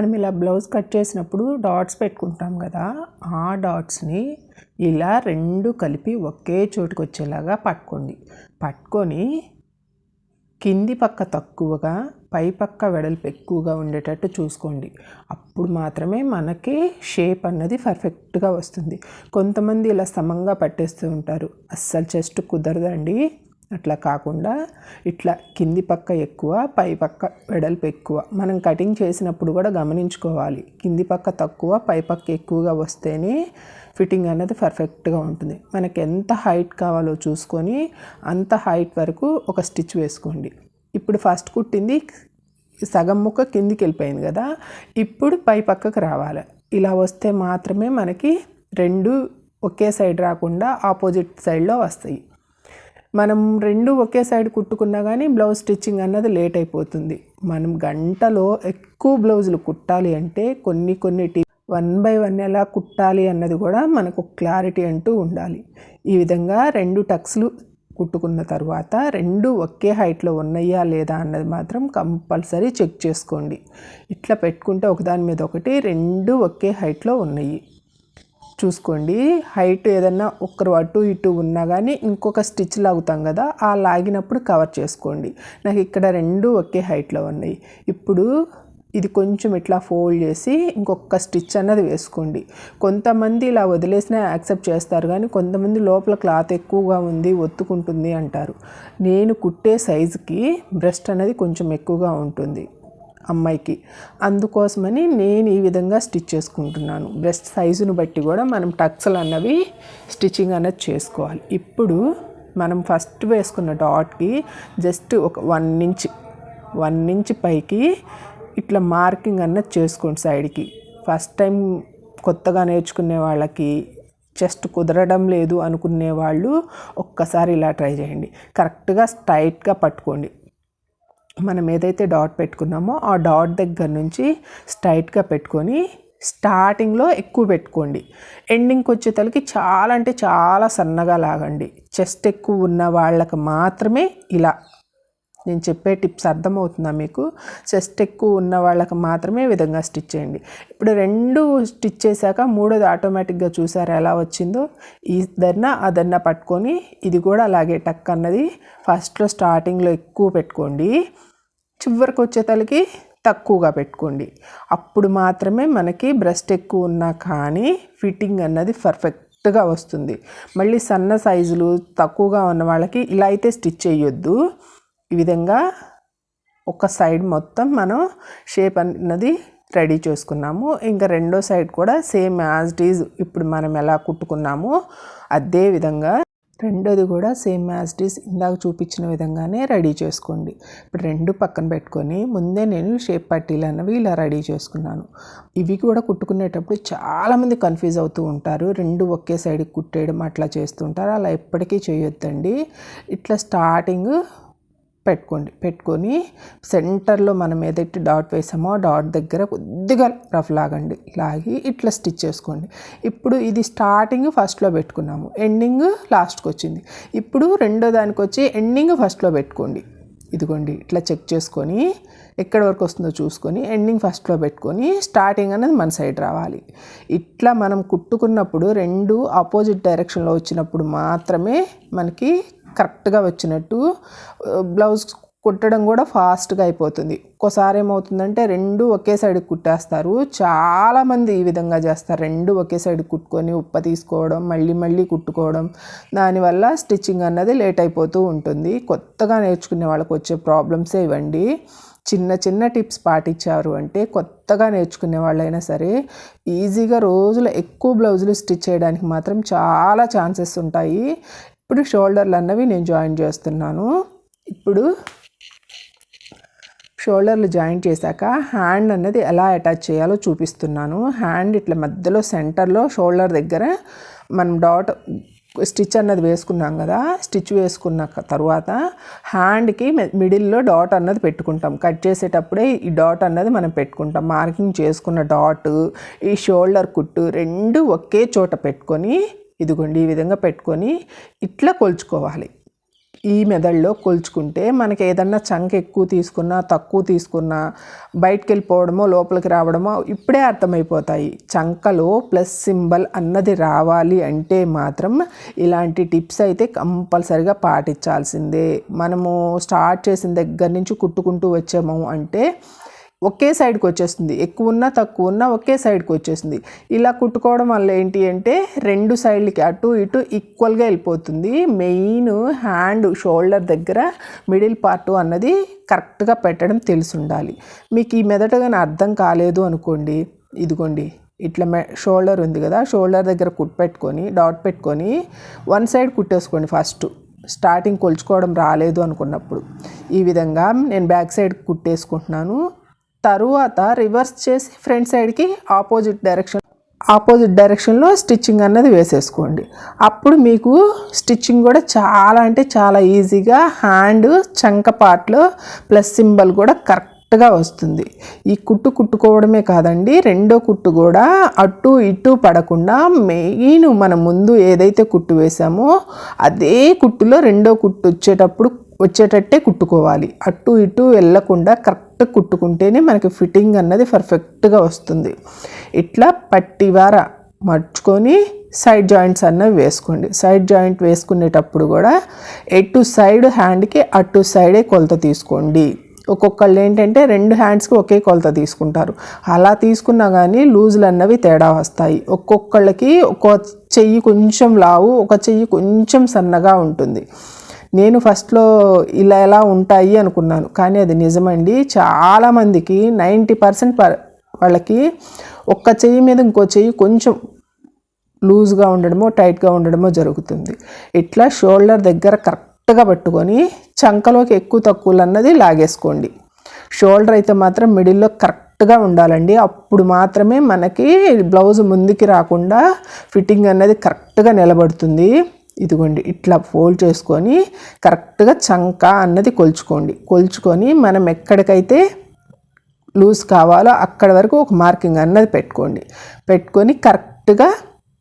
మనం ఇలా blouse cut చేసినప్పుడు డాట్స్ పెట్టుకుంటాం కదా ఆ డాట్స్ని ఇలా రెండు కలిపి ఒకే చోటుకు వచ్చేలాగా పట్టుకోండి. పట్టుకొని కింది పక్క తక్కువగా పై పక్క వెడల్పు ఎక్కువగా ఉండేటట్టు చూసుకోండి. అప్పుడు మాత్రమే మనకి షేప్ అన్నది పర్ఫెక్ట్గా వస్తుంది. కొంతమంది ఇలా సమంగా పట్టేస్తూ ఉంటారు. అస్సలు చెస్ట్ కుదరదండి. అట్లా కాకుండా ఇట్లా కింది పక్క ఎక్కువ పై పక్క వెడల్పు ఎక్కువ. మనం కటింగ్ చేసినప్పుడు కూడా గమనించుకోవాలి. కింది పక్క తక్కువ పై పక్క ఎక్కువగా వస్తేనే ఫిట్టింగ్ అనేది పర్ఫెక్ట్గా ఉంటుంది. మనకి ఎంత హైట్ కావాలో చూసుకొని అంత హైట్ వరకు ఒక స్టిచ్ వేసుకోండి. ఇప్పుడు ఫస్ట్ కుట్టింది సగం ముక్క కిందికి వెళ్ళిపోయింది కదా ఇప్పుడు పై పక్కకు రావాలి. ఇలా వస్తే మాత్రమే మనకి రెండు ఒకే సైడ్ రాకుండా ఆపోజిట్ సైడ్లో వస్తాయి. మనం రెండు ఒకే సైడ్ కుట్టుకున్నా కానీ బ్లౌజ్ స్టిచ్చింగ్ అన్నది లేట్ అయిపోతుంది. మనం గంటలో ఎక్కువ బ్లౌజులు కుట్టాలి అంటే కొన్ని కొన్ని టి వన్ బై వన్ ఎలా కుట్టాలి అన్నది కూడా మనకు క్లారిటీ అంటూ ఉండాలి. ఈ విధంగా రెండు టక్స్లు కుట్టుకున్న తర్వాత రెండు ఒకే హైట్లో ఉన్నాయా లేదా అన్నది మాత్రం కంపల్సరీ చెక్ చేసుకోండి. ఇట్లా పెట్టుకుంటే ఒకదాని మీద ఒకటి రెండు ఒకే హైట్లో ఉన్నాయి. చూసుకోండి. హైట్ ఏదన్నా ఒక్కరు అటు ఇటు ఉన్నా కానీ ఇంకొక స్టిచ్ లాగుతాం కదా ఆ లాగినప్పుడు కవర్ చేసుకోండి. నాకు ఇక్కడ రెండు ఒకే హైట్లో ఉన్నాయి. ఇప్పుడు ఇది కొంచెం ఇట్లా ఫోల్డ్ చేసి ఇంకొక స్టిచ్ అన్నది వేసుకోండి. కొంతమంది ఇలా వదిలేసిన యాక్సెప్ట్ చేస్తారు కానీ కొంతమంది లోపల క్లాత్ ఎక్కువగా ఉంది ఒత్తుకుంటుంది అంటారు. నేను కుట్టే సైజుకి బ్రెస్ట్ అనేది కొంచెం ఎక్కువగా ఉంటుంది. అమ్మాయికి. అందుకోసమని నేను ఈ విధంగా స్టిచ్ చేసుకుంటున్నాను. బ్రెస్ట్ సైజును బట్టి కూడా మనం టక్స్లు అన్నవి స్టిచ్చింగ్ అన్నది చేసుకోవాలి. ఇప్పుడు మనం ఫస్ట్ వేసుకున్న డాట్కి జస్ట్ ఒక వన్ ఇంచ్ వన్ ఇంచ్ పైకి ఇట్లా మార్కింగ్ అన్నది చేసుకోండి సైడ్కి. ఫస్ట్ టైం కొత్తగా నేర్చుకునే వాళ్ళకి చెస్ట్ కుదరడం లేదు అనుకునే వాళ్ళు ఒక్కసారి ఇలా ట్రై చేయండి. కరెక్ట్గా స్ట్రైట్గా పట్టుకోండి. మనం ఏదైతే డాట్ పెట్టుకున్నామో ఆ డాట్ దగ్గర నుంచి స్ట్రైట్గా పెట్టుకొని స్టార్టింగ్లో ఎక్కువ పెట్టుకోండి. ఎండింగ్కి వచ్చేతలకి చాలా అంటే చాలా సన్నగా లాగండి. చెస్ట్ ఎక్కువ ఉన్న వాళ్ళకి మాత్రమే ఇలా నేను చెప్పే టిప్స్ అర్థమవుతుందా మీకు? చెస్ట్ ఎక్కువ ఉన్న వాళ్ళకి మాత్రమే విధంగా స్టిచ్ చేయండి. ఇప్పుడు రెండు స్టిచ్ చేశాక మూడోది ఆటోమేటిక్గా చూసారు ఎలా వచ్చిందో? ఈ దర్న అదన్న పట్టుకొని ఇది కూడా అలాగే టక్ అన్నది ఫస్ట్లో స్టార్టింగ్లో ఎక్కువ పెట్టుకోండి. చివరికి వచ్చేతలకి తక్కువగా పెట్టుకోండి. అప్పుడు మాత్రమే మనకి బ్రెస్ట్ ఎక్కువ ఉన్నా కానీ ఫిట్టింగ్ అన్నది పర్ఫెక్ట్గా వస్తుంది. మళ్ళీ సన్న సైజులు తక్కువగా ఉన్న వాళ్ళకి ఇలా అయితే స్టిచ్ చేయొద్దు. ఈ విధంగా ఒక సైడ్ మొత్తం మనం షేప్ అన్నది రెడీ చేసుకున్నాము. ఇంకా రెండో సైడ్ కూడా సేమ్ యాజ్ డీజ్ ఇప్పుడు మనం ఎలా కుట్టుకున్నామో అదే విధంగా రెండోది కూడా సేమ్ యాజ్ ఈజ్ ఇందాక చూపించిన విధంగానే రెడీ చేసుకోండి. ఇప్పుడు రెండు పక్కన పెట్టుకొని ముందే నేను షేప్ పట్టీలు అన్నవి ఇలా రెడీ చేసుకున్నాను. ఇవి కూడా కుట్టుకునేటప్పుడు చాలామంది కన్ఫ్యూజ్ అవుతూ ఉంటారు. రెండు ఒకే సైడ్కి కుట్టేయడం అట్లా చేస్తుంటారు అలా ఎప్పటికీ చేయొద్దండి. ఇట్లా స్టార్టింగ్ పెట్టుకోండి. పెట్టుకొని సెంటర్లో మనం ఏదైతే డాట్ వేసామో డాట్ దగ్గర కొద్దిగా రఫ్ లాగండి. లాగి ఇట్లా స్టిచ్ చేసుకోండి. ఇప్పుడు ఇది స్టార్టింగ్ ఫస్ట్లో పెట్టుకున్నాము. ఎండింగ్ లాస్ట్కి వచ్చింది. ఇప్పుడు రెండో దానికి వచ్చి ఎండింగ్ ఫస్ట్లో పెట్టుకోండి. ఇదిగోండి ఇట్లా చెక్ చేసుకొని ఎక్కడి వరకు వస్తుందో చూసుకొని ఎండింగ్ ఫస్ట్లో పెట్టుకొని స్టార్టింగ్ అనేది మన సైడ్ రావాలి. ఇట్లా మనం కుట్టుకున్నప్పుడు రెండు ఆపోజిట్ డైరెక్షన్లో వచ్చినప్పుడు మాత్రమే మనకి కరెక్ట్గా వచ్చినట్టు బ్లౌజ్ కుట్టడం కూడా ఫాస్ట్గా అయిపోతుంది. ఒక్కోసారి ఏమవుతుందంటే రెండు ఒకే సైడ్ కుట్టేస్తారు. చాలామంది ఈ విధంగా చేస్తారు. రెండు ఒకే సైడ్ కుట్టుకొని ఉప్ప తీసుకోవడం మళ్ళీ మళ్ళీ కుట్టుకోవడం. దానివల్ల స్టిచ్చింగ్ అన్నది లేట్ అయిపోతూ ఉంటుంది. కొత్తగా నేర్చుకునే వాళ్ళకి వచ్చే ప్రాబ్లమ్సే ఇవ్వండి చిన్న చిన్న టిప్స్ పాటించారు అంటే కొత్తగా నేర్చుకునే వాళ్ళైనా సరే ఈజీగా రోజులో ఎక్కువ బ్లౌజులు స్టిచ్ చేయడానికి మాత్రం చాలా ఛాన్సెస్ ఉంటాయి. ఇప్పుడు షోల్డర్లు అన్నవి నేను జాయిన్ చేస్తున్నాను. ఇప్పుడు షోల్డర్లు జాయిన్ చేశాక హ్యాండ్ అన్నది ఎలా అటాచ్ చేయాలో చూపిస్తున్నాను. హ్యాండ్ ఇట్లా మధ్యలో సెంటర్లో షోల్డర్ దగ్గర మనం డాట్ స్టిచ్ అన్నది వేసుకున్నాం కదా స్టిచ్ వేసుకున్న తర్వాత హ్యాండ్కి మిడిల్లో డాట్ అన్నది పెట్టుకుంటాం. కట్ చేసేటప్పుడే ఈ డాట్ అన్నది మనం పెట్టుకుంటాం. మార్కింగ్ చేసుకున్న డాట్ ఈ షోల్డర్ కుట్టు రెండు ఒకే చోట పెట్టుకొని ఇదిగోండి ఈ విధంగా పెట్టుకొని ఇట్లా కొలుచుకోవాలి. ఈ మెదడులో కొలుచుకుంటే మనకి ఏదన్నా చంక ఎక్కువ తీసుకున్నా తక్కువ తీసుకున్నా బయటికి వెళ్ళిపోవడమో లోపలికి రావడమో ఇప్పుడే అర్థమైపోతాయి. చంకలో ప్లస్ సింబల్ అన్నది రావాలి అంటే మాత్రం ఇలాంటి టిప్స్ అయితే కంపల్సరిగా పాటించాల్సిందే. మనము స్టార్ట్ చేసిన దగ్గర నుంచి కుట్టుకుంటూ వచ్చాము అంటే ఒకే సైడ్కి వచ్చేస్తుంది. ఎక్కువ ఉన్నా తక్కువ ఉన్నా ఒకే సైడ్కి వచ్చేస్తుంది. ఇలా కుట్టుకోవడం వల్ల ఏంటి అంటే రెండు సైడ్లకి అటు ఇటు ఈక్వల్గా వెళ్ళిపోతుంది. మెయిన్ హ్యాండ్ షోల్డర్ దగ్గర మిడిల్ పార్ట్ అన్నది కరెక్ట్గా పెట్టడం తెలిసి ఉండాలి మీకు ఈ మెదటగానే అర్థం కాలేదు అనుకోండి ఇదిగోండి ఇట్లా మె షోల్డర్ ఉంది కదా షోల్డర్ దగ్గర కుట్ పెట్టుకొని డాట్ పెట్టుకొని వన్ సైడ్ కుట్టేసుకోండి ఫస్ట్. స్టార్టింగ్ కొలుచుకోవడం రాలేదు అనుకున్నప్పుడు. ఈ విధంగా నేను బ్యాక్ సైడ్ కుట్టేసుకుంటున్నాను. తరువాత రివర్స్ చేసి ఫ్రంట్ సైడ్కి ఆపోజిట్ డైరెక్షన్ ఆపోజిట్ డైరెక్షన్లో స్టిచ్చింగ్ అన్నది వేసేసుకోండి. అప్పుడు మీకు స్టిచ్చింగ్ కూడా చాలా అంటే చాలా ఈజీగా హ్యాండ్ చంక పార్ట్లో ప్లస్ సింబల్ కూడా కరెక్ట్గా వస్తుంది. ఈ కుట్టు కుట్టుకోవడమే కాదండి రెండో కుట్టు కూడా అటు ఇటు పడకుండా మెయిన్ మనం ముందు ఏదైతే కుట్టు వేసామో అదే కుట్టులో రెండో కుట్టు వచ్చేటప్పుడు వచ్చేటట్టే కుట్టుకోవాలి. అటు ఇటు వెళ్ళకుండా కరెక్ట్ కుట్టుకుంటేనే మనకి ఫిట్టింగ్ అన్నది పర్ఫెక్ట్గా వస్తుంది. ఇట్లా పట్టివార మర్చుకొని సైడ్ జాయింట్స్ అన్నవి వేసుకోండి. సైడ్ జాయింట్ వేసుకునేటప్పుడు కూడా ఎటు సైడ్ హ్యాండ్కి అటు సైడే కొలత తీసుకోండి. ఒక్కొక్కళ్ళు ఏంటంటే రెండు హ్యాండ్స్కి ఒకే కొలత తీసుకుంటారు. అలా తీసుకున్నా కానీ లూజులు అన్నవి తేడా వస్తాయి. ఒక్కొక్కళ్ళకి ఒక చెయ్యి కొంచెం లావు ఒక చెయ్యి కొంచెం సన్నగా ఉంటుంది. నేను ఫస్ట్లో ఇలా ఎలా ఉంటాయి అనుకున్నాను. కానీ అది నిజమండి చాలామందికి నైంటీ పర్సెంట్ వాళ్ళకి ఒక్క చెయ్యి మీద ఇంకో చెయ్యి కొంచెం లూజ్గా ఉండడమో టైట్గా ఉండడమో జరుగుతుంది. ఇట్లా షోల్డర్ దగ్గర కరెక్ట్గా పట్టుకొని చంకలోకి ఎక్కువ తక్కువలు అన్నది లాగేసుకోండి. షోల్డర్ అయితే మాత్రం మిడిల్లో కరెక్ట్గా ఉండాలండి. అప్పుడు మాత్రమే మనకి బ్లౌజ్ ముందుకి రాకుండా ఫిట్టింగ్ అన్నది కరెక్ట్గా నిలబడుతుంది. ఇదిగోండి ఇట్లా ఫోల్డ్ చేసుకొని కరెక్ట్గా చంక అన్నది కొలుచుకోండి. కొలుచుకొని మనం ఎక్కడికైతే లూజ్ కావాలో అక్కడ వరకు ఒక మార్కింగ్ అన్నది పెట్టుకోండి. పెట్టుకొని కరెక్ట్గా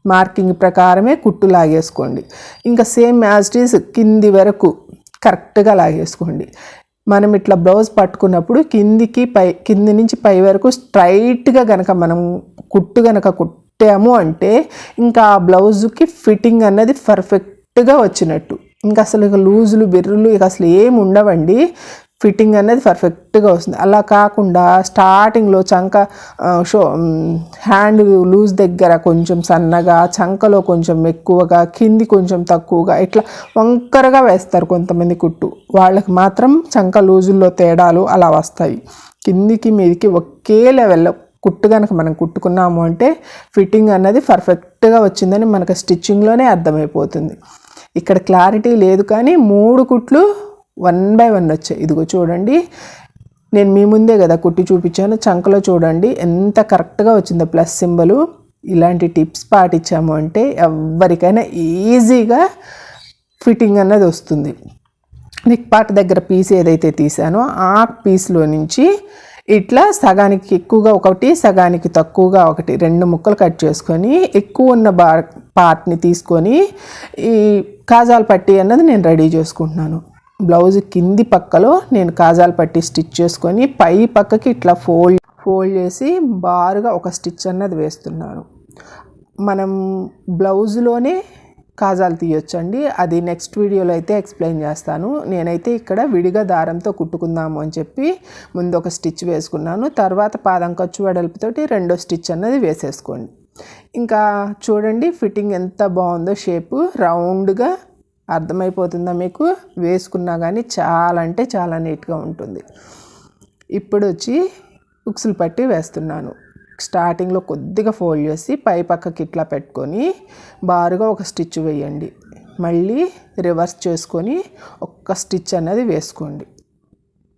మార్కింగ్ ప్రకారమే కుట్టు లాగేసుకోండి. ఇంకా సేమ్ యాజ్ కింది వరకు కరెక్ట్గా లాగేసుకోండి. మనం ఇట్లా బ్లౌజ్ పట్టుకున్నప్పుడు కిందికి పై కింది నుంచి పై వరకు స్ట్రైట్గా గనక మనం కుట్టు గనక కుట్టాము అంటే ఇంకా ఆ బ్లౌజ్కి ఫిట్టింగ్ అన్నది పర్ఫెక్ట్గా వచ్చినట్టు. ఇంకా అసలు ఇక లూజులు బెర్రులు ఇక అసలు ఏమి ఉండవండి. ఫిట్టింగ్ అనేది పర్ఫెక్ట్గా వస్తుంది. అలా కాకుండా స్టార్టింగ్లో చంక షో హ్యాండ్ లూజ్ దగ్గర కొంచెం సన్నగా చంకలో కొంచెం ఎక్కువగా కింది కొంచెం తక్కువగా ఇట్లా వంకరగా వేస్తారు కొంతమంది కుట్టు. వాళ్ళకి మాత్రం చంక లూజుల్లో తేడాలు అలా వస్తాయి. కిందికి మీదికి ఒకే లెవెల్లో కుట్టు కనుక మనం కుట్టుకున్నాము అంటే ఫిట్టింగ్ అన్నది పర్ఫెక్ట్గా వచ్చిందని మనకు స్టిచ్చింగ్లోనే అర్థమైపోతుంది. ఇక్కడ క్లారిటీ లేదు కానీ మూడు కుట్లు వన్ బై వన్ వచ్చాయి. ఇదిగో చూడండి. నేను మీ ముందే కదా కుట్టి చూపించాను. చంకలో చూడండి. ఎంత కరెక్ట్గా వచ్చిందో ప్లస్ సింబలు. ఇలాంటి టిప్స్ పాటించాము అంటే ఎవరికైనా ఈజీగా ఫిట్టింగ్ అన్నది వస్తుంది. నిక్ పార్ట్ దగ్గర పీస్ ఏదైతే తీసానో ఆ పీస్లో నుంచి ఇట్లా సగానికి ఎక్కువగా ఒకటి సగానికి తక్కువగా ఒకటి రెండు ముక్కలు కట్ చేసుకొని ఎక్కువ ఉన్న బా పార్ట్ని తీసుకొని ఈ కాజాల పట్టి అన్నది నేను రెడీ చేసుకుంటున్నాను. బ్లౌజ్ కింది పక్కలో నేను కాజాల పట్టి స్టిచ్ చేసుకొని పై పక్కకి ఇట్లా ఫోల్డ్ ఫోల్డ్ చేసి బారుగా ఒక స్టిచ్ అన్నది వేస్తున్నాను. మనం బ్లౌజ్లోనే కాజాలు తీయొచ్చండి. అది నెక్స్ట్ వీడియోలో అయితే ఎక్స్ప్లెయిన్ చేస్తాను. నేనైతే ఇక్కడ విడిగా దారంతో కుట్టుకుందాము అని చెప్పి ముందు ఒక స్టిచ్ వేసుకున్నాను. తర్వాత పాదం ఖర్చు వెడల్పుతోటి రెండో స్టిచ్ అన్నది వేసేసుకోండి. ఇంకా చూడండి ఫిట్టింగ్ ఎంత బాగుందో షేపు రౌండ్గా అర్థమైపోతుందా మీకు? వేసుకున్నా కానీ చాలా అంటే చాలా నీట్గా ఉంటుంది. ఇప్పుడు వచ్చి ఉక్సులు పట్టి వేస్తున్నాను. స్టార్టింగ్లో కొద్దిగా ఫోల్డ్ చేసి పై పక్కకి ఇట్లా పెట్టుకొని బారుగా ఒక స్టిచ్ వేయండి. మళ్ళీ రివర్స్ చేసుకొని ఒక్క స్టిచ్ అనేది వేసుకోండి.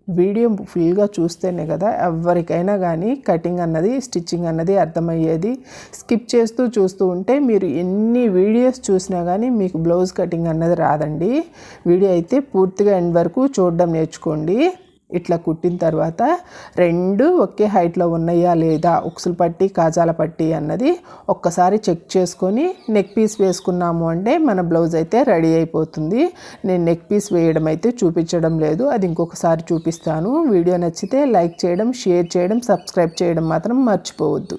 వీడియో ఫుల్గా చూస్తేనే కదా ఎవరికైనా కానీ కటింగ్ అన్నది స్టిచ్చింగ్ అన్నది అర్థమయ్యేది. స్కిప్ చేస్తూ చూస్తూ ఉంటే మీరు ఎన్ని వీడియోస్ చూసినా కానీ మీకు బ్లౌజ్ కటింగ్ అన్నది రాదండి. వీడియో అయితే పూర్తిగా ఎండ్ వరకు చూడడం నేర్చుకోండి. ఇట్లా కుట్టిన తర్వాత రెండు ఒకే హైట్లో ఉన్నాయా లేదా ఉక్సులు పట్టి కాజాల పట్టి అన్నది ఒక్కసారి చెక్ చేసుకొని నెక్ పీస్ వేసుకున్నాము అంటే మన బ్లౌజ్ అయితే రెడీ అయిపోతుంది. నేను నెక్ పీస్ వేయడం అయితే చూపించడం లేదు. అది ఇంకొకసారి చూపిస్తాను. వీడియో నచ్చితే లైక్ చేయడం షేర్ చేయడం సబ్స్క్రైబ్ చేయడం మాత్రం మర్చిపోవద్దు.